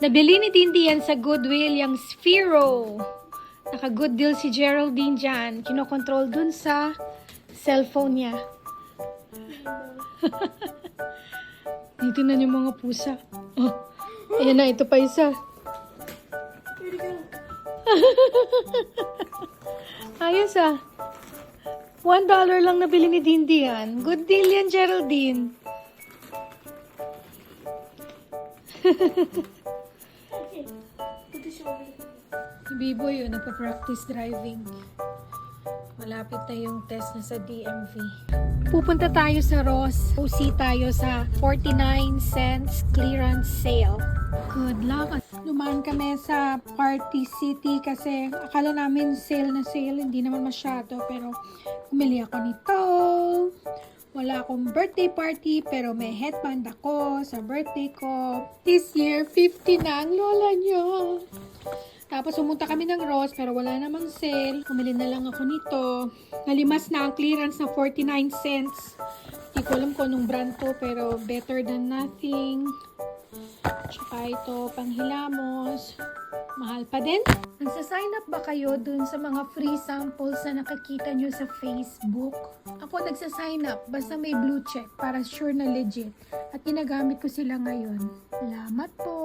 Nabili ni Dindy yan sa Goodwill, yung Sphero. Naka-good deal si Geraldine dyan. Kinokontrol dun sa cellphone niya. Na yung mga pusa. Oh, ayan na, ito pa isa. Ayos ah. One dollar lang nabili ni Dindy yan. Good deal yan, Geraldine. Si Biboy yun, nagpa-practice driving. Malapit na yung test na sa DMV. Pupunta tayo sa Ross. OC tayo sa 49 cents clearance sale. Good luck. Lumaan kami sa Party City kasi akala namin sale na sale. Hindi naman masyado. Pero bumili ako nito. Wala akong birthday party pero may headband ako sa birthday ko. This year, 50 na ang lola niya. Tapos pumunta kami ng Ross pero wala namang sale. Bumili na lang ako nito. Nalimas na ang clearance na 49 cents. Hindi ko alam kung anong brand to pero better than nothing. Tsaka ito, panghilamos. Mahal pa din. Nagsa-sign up ba kayo dun sa mga free samples na nakakita nyo sa Facebook? Ako nagsa-sign up basta may blue check para sure na legit. At ginagamit ko sila ngayon. Salamat po!